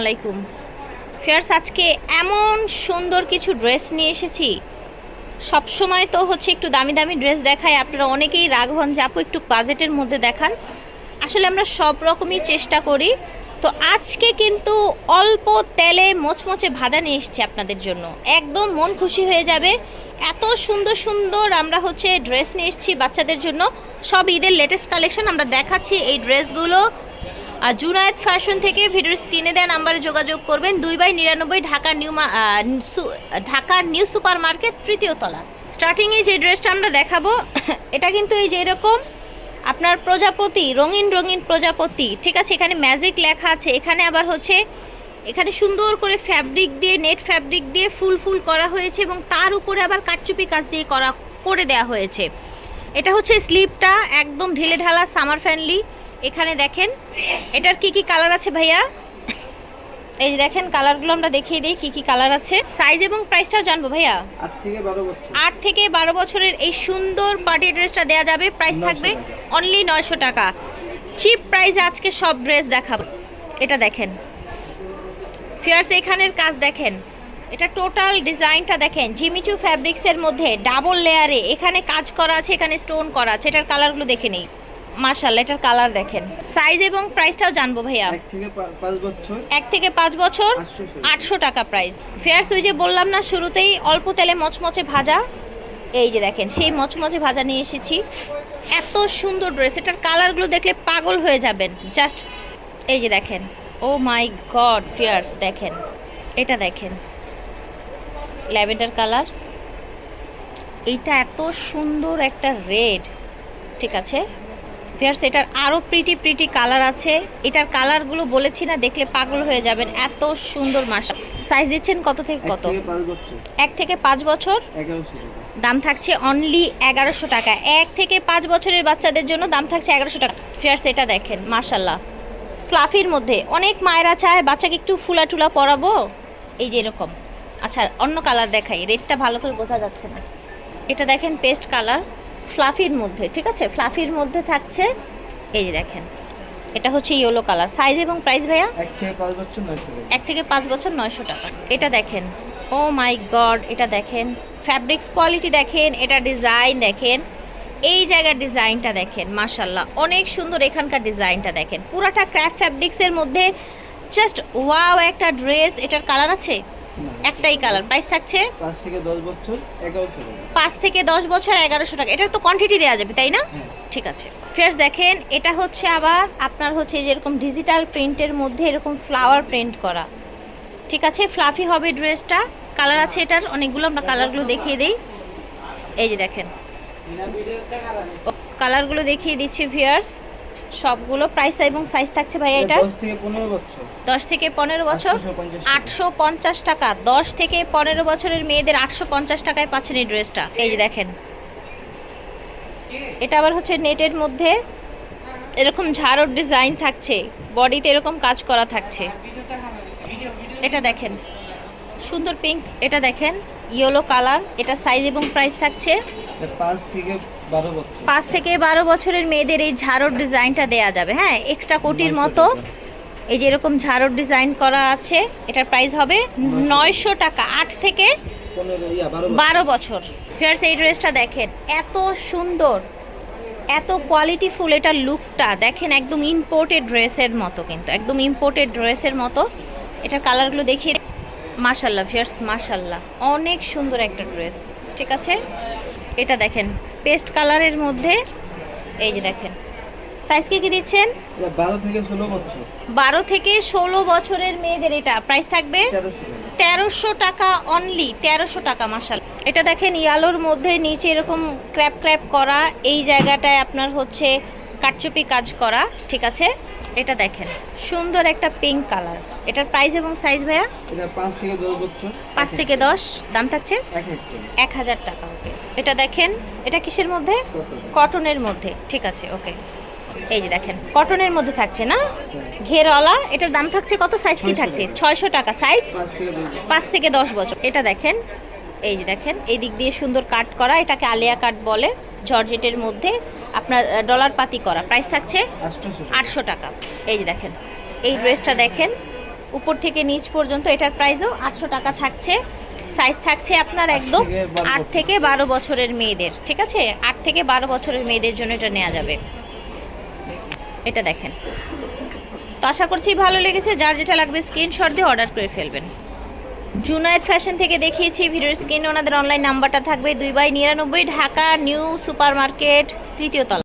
আলাইকুম। ফেয়ার্স, আজকে এমন সুন্দর কিছু ড্রেস নিয়ে এসেছি। সব সময় তো হচ্ছে একটু দামি দামি ড্রেস দেখায়, আপনারা অনেকেই রাগ হন যে আপু একটু বাজেটের মধ্যে দেখান। আসলে আমরা সব রকমই চেষ্টা করি। তো আজকে কিন্তু অল্প তেলে মোচমোচে ভাজা নিয়ে এসেছি আপনাদের জন্য। একদম মন খুশি হয়ে যাবে। এত সুন্দর সুন্দর আমরা হচ্ছে ড্রেস নিয়ে এসেছি বাচ্চাদের জন্য। সব ঈদের লেটেস্ট কালেকশন আমরা দেখাচ্ছি এই ড্রেসগুলো। আর জুনায়েদ ফ্যাশন থেকে ভিডিওর স্ক্রিনে দেওয়া নাম্বারে যোগাযোগ করবেন দুই বাই নিরানব্বই ঢাকা নিউ ঢাকার নিউ সুপার মার্কেট তৃতীয় তলা। স্টার্টিংয়ে যে ড্রেসটা আমরা দেখাবো, এটা কিন্তু এই যে এরকম, আপনার প্রজাপতি, রঙিন রঙিন প্রজাপতি, ঠিক আছে, এখানে ম্যাজিক লেখা আছে, এখানে আবার হচ্ছে, এখানে সুন্দর করে ফ্যাব্রিক দিয়ে নেট ফ্যাব্রিক দিয়ে ফুল ফুল করা হয়েছে এবং তার উপরে আবার কাটচুপি কাজ দিয়ে করা, করে দেওয়া হয়েছে। এটা হচ্ছে স্লিপটা একদম ঢিলে ঢালা সামার ফ্রেন্ডলি এখানে দেখেন এটার কি কি কালার আছে ভাইয়া? এই দেখেন কালারগুলো আমরা দেখিয়ে দিই কি কি কালার আছে। সাইজ এবং প্রাইসটাও জানব ভাইয়া। আট থেকে বারো বছর। আট থেকে বারো বছরের এই সুন্দর পার্টি ড্রেসটা দেওয়া যাবে। প্রাইস থাকবে অনলি নয়শো টাকা। চিপ প্রাইসে আজকে সব ড্রেস দেখাবো। এটা দেখেন। ফিয়ার্স এখানের কাজ দেখেন। এটা টোটাল ডিজাইনটা দেখেন। জিমিচু ফ্যাব্রিক্সের মধ্যে ডাবল লেয়ারে এখানে কাজ করা আছে এখানে স্টোন করা আছে। এটার কালারগুলো দেখে নেই। মার্শাল্লাহ এটার কালার দেখেন। সাইজ এবং প্রাইসটাও জানব ভাইয়া। এক থেকে পাঁচ বছর। এক থেকে পাঁচ বছর আটশো টাকা প্রাইস ফেয়ার্স ওই যে বললাম না শুরুতেই অল্প তেলে মচমচে ভাজা। এই যে দেখেন সেই মচমচে ভাজা নিয়ে এসেছি। এত সুন্দর ড্রেস এটার কালারগুলো দেখলে পাগল হয়ে যাবেন। জাস্ট এই যে দেখেন। ও মাই গড ফিয়ার্স দেখেন। এটা দেখেন। ল্যাভেন্ডার কালার এইটা এত সুন্দর একটা রেড ঠিক আছে? ফিয়ার্স এটার আরও প্রিটি প্রিটি কালার আছে। এটার কালারগুলো বলেছি না দেখলে পাগল হয়ে যাবেন। এত সুন্দর মাসা সাইজ দিচ্ছেন কত থেকে কত? এক থেকে পাঁচ বছর। দাম থাকছে অনলি এগারোশো টাকা। এক থেকে পাঁচ বছরের বাচ্চাদের জন্য দাম থাকছে এগারোশো টাকা। ফিয়ার্স এটা দেখেন মাশাল্লাহ ফ্লাফির মধ্যে অনেক মায়েরা চায় বাচ্চাকে একটু ফুলা টুলা পরাবো। এই যে এরকম। আচ্ছা অন্য কালার দেখাই। রেডটা ভালো করে বোঝা যাচ্ছে না। এটা দেখেন পেস্ট কালার ফ্লাফির মধ্যে ঠিক আছে? ফ্লাফির মধ্যে থাকছে এই যে দেখেন এটা হচ্ছে ইয়েলো কালার সাইজ এবং প্রাইস ভাইয়া? এক থেকে পাঁচ বছর নয়শো টাকা। এক থেকে পাঁচ বছর নয়শো টাকা। এটা দেখেন ও মাই গড এটা দেখেন। ফ্যাব্রিক্স কোয়ালিটি দেখেন এটা ডিজাইন দেখেন। এই জায়গার ডিজাইনটা দেখেন মাশাল্লাহ অনেক সুন্দর এখানকার ডিজাইনটা দেখেন। পুরাটা ক্র্যাফ ফ্যাব্রিক্সের মধ্যে জাস্ট ওয়াও একটা ড্রেস এটার কালার আছে? একটাই কালার প্রাইস থাকছে? পাঁচ থেকে দশ বছর এগারোশো পাঁচ থেকে দশ বছর এগারোশো টাকা। এটার তো কোয়ান্টিটি দেওয়া যাবে তাই না? ঠিক আছে। ফেয়ার্স দেখেন এটা হচ্ছে আবার আপনার হচ্ছে যেরকম ডিজিটাল প্রিন্টের মধ্যে এরকম ফ্লাওয়ার প্রিন্ট করা। ঠিক আছে? ফ্লাফি হবে ড্রেসটা কালার আছে এটার অনেকগুলো আমরা কালারগুলো দেখিয়ে দিই। এই যে দেখেন। কালারগুলো দেখিয়ে দিচ্ছি ভিয়ার্স সবগুলো প্রাইস এবং সাইজ থাকছে ভাই এটা থেকে পনেরো বছর। দশ থেকে পনেরো বছর আটশো পঞ্চাশ টাকা। দশ থেকে পনেরো বছরের মেয়েদের আটশো পঞ্চাশ টাকায় পাচ্ছেন এই ড্রেসটা। এই যে দেখেন। এটা আবার হচ্ছে নেটের মধ্যে এরকম ঝাড়র ডিজাইন থাকছে। বডিতে এরকম কাজ করা থাকছে। এটা দেখেন। সুন্দর পিঙ্ক। এটা দেখেন। Yellow colour. এটা সাইজ এবং প্রাইস থাকছে। পাঁচ থেকে বারো বছরের মেয়েদের এই ঝাড়র ডিজাইনটা দেয়া যাবে। হ্যাঁ এক্সট্রা কোটির মতো। এই যে এরকম ঝাড়র ডিজাইন করা আছে এটার প্রাইস হবে নয়শো টাকা আট থেকে বারো বছর। ফিয়ার্স এই ড্রেসটা দেখেন এত সুন্দর এত কোয়ালিটিফুল এটার লুকটা দেখেন একদম ইম্পোর্টেড ড্রেসের মতো কিন্তু একদম ইম্পোর্টেড ড্রেসের মতো। এটার কালারগুলো দেখিয়ে মাশাল্লাহ ফিয়ার্স মাশাল্লাহ অনেক সুন্দর একটা ড্রেস ঠিক আছে? এটা দেখেন পেস্ট কালারের মধ্যে এই যে দেখেন। সাইজ কি কি দিচ্ছেন? এটা বারো থেকে ষোলো বছর। বারো থেকে ষোলো বছরের মেয়েদের এটা প্রাইস থাকবে তেরোশো টাকা। অনলি তেরোশো টাকা মাসাল এটা দেখেন ইয়ালোর মধ্যে নিচে এরকম ক্র্যাপ ক্র্যাপ করা এই জায়গাটায় আপনার হচ্ছে কাটচুপি কাজ করা ঠিক আছে? এটা দেখেন সুন্দর একটা পিঙ্ক কালার এটার প্রাইস এবং সাইজ ভাইয়া? এটা পাঁচ থেকে দশ বছর। পাঁচ থেকে দশ দাম থাকছে? এক একটা এক হাজার টাকা ওকে এটা দেখেন এটা কিসের মধ্যে? কটনের মধ্যে ঠিক আছে ওকে এই যে দেখেন কটনের মধ্যে থাকছে না? ঘেরওয়ালা এটার দাম থাকছে কত? সাইজ কি থাকছে? ছয়শো টাকা সাইজ পাঁচ থেকে দশ বছর। এটা দেখেন এই যে দেখেন এই দিক দিয়ে সুন্দর কাট করা এটাকে আলিয়া কাট বলে জর্জেটের মধ্যে আপনার ডলার পাতি করা। প্রাইস থাকছে আটশো টাকা। এই যে দেখেন এই ড্রেসটা দেখেন উপর থেকে নিচ পর্যন্ত এটার প্রাইসও আটশো টাকা থাকছে। সাইজ থাকছে আপনার একদম আট থেকে বারো বছরের মেয়েদের ঠিক আছে? আট থেকে বারো বছরের মেয়েদের জন্য এটা নেওয়া যাবে। এটা দেখেন। তো আশা করছি ভালো লেগেছে। যার যেটা লাগবে স্ক্রিনশট দিয়ে অর্ডার করে ফেলবেন। জুনায়েদ ফ্যাশন থেকে দেখিয়েছি ভিডিওর স্ক্রিন ওনাদের অনলাইন নাম্বারটা থাকবে দুই বাই নিরানব্বই, ঢাকা, নিউ সুপার মার্কেট তৃতীয় তলা।